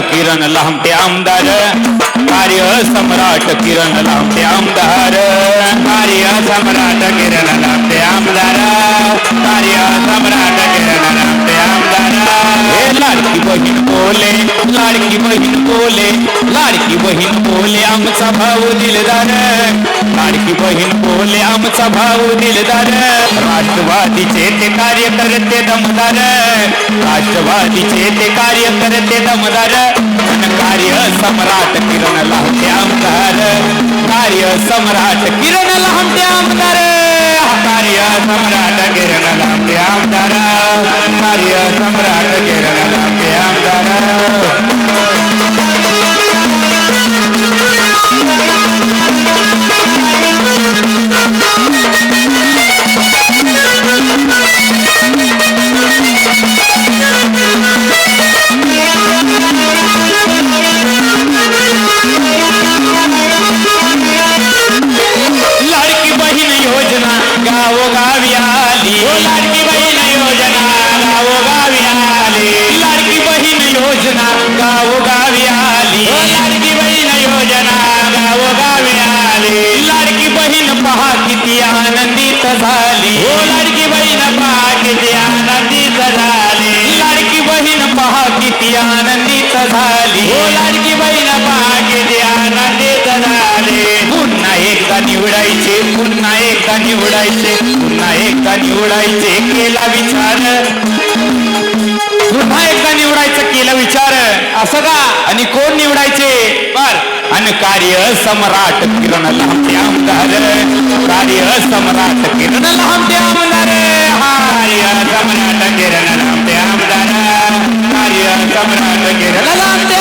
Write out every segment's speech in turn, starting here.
किरण लांबते आमदार. कार्य सम्राट किरण लांबते आमदार. कार्य सम्राट किरण बहीण बोले, लाडकी बहीण बोले, लाडकी बहीण बोले, आमचा भाऊ दिलदार. लाडकी बहीण बोले, आमचा भाऊ दिलदार. राष्ट्रवादीचे ते कार्यकर्ते दमदार. राष्ट्रवादीचे ते कार्यकर्ते दमदार. कार्य सम्राट किरण लावते आमदार. कार्य सम्राट किरण लावते आमदार. कार्य सम्राट किरण लावते आमदार. कार्य सम्राट किरण किती आनंदित झाली. हो. लाडकी बहीण पहा किती आनंदित झाली. लाडकी बहीण पहा किती आनंदित झाली. हो लाडकी बहीण पहा किती आनंदित झाली. पुन्हा एकदा निवडायचे पुन्हा एकदा निवडायचे पुन्हा एकदा निवडायचे केला विचार. पुन्हा एकदा निवडायचं केलं विचार. असं का? कार्य सम्राट किरण लांबते आमदार. कार्य सम्राट किरण लांबते आमदार. कार्य सम्राट किरण लांबते आमदार. कार्य सम्राट किरण लांबते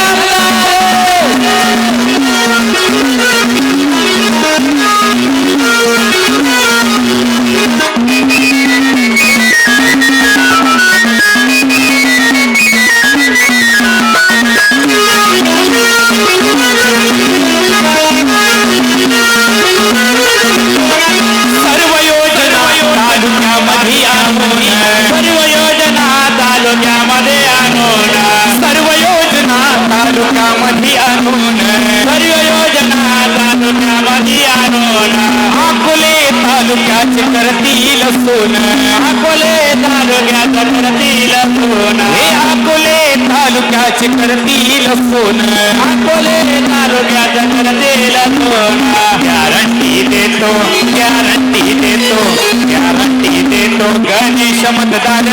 तालुक्याचे करतील सोन अकोले तालुक्याचं करतील सोन हे अकोले तालुक्याचे करतील सोन अकोले तालुक्याचं करतील सोन गॅरंटी देतो गॅरंटी देतो गॅरंटी देतो गणेश मतदार.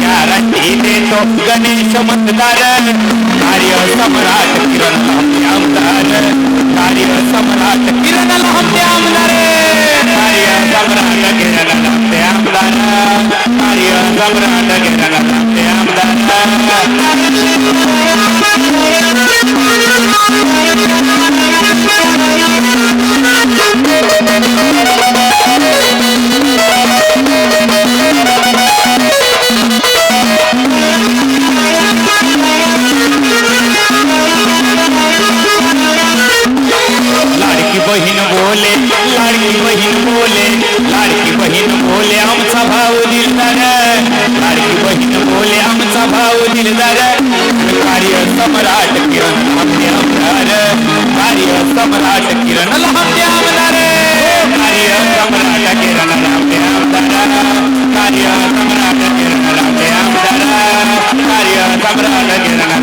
गॅरंटी देतो गणेश मतदार. कार्य सम्राट किरण आमदार. कार्य सम्राट किरण बहीण बोले लाडकी बहीण बोले लाडकी बहीण बोले आमचा भाऊ दिलदार सम्राट किरण लाभ्याम दारे कार्य सम्राट किरण लाभ्याम दारा कार्य सम्राट किरण कार्य सम्राट किरण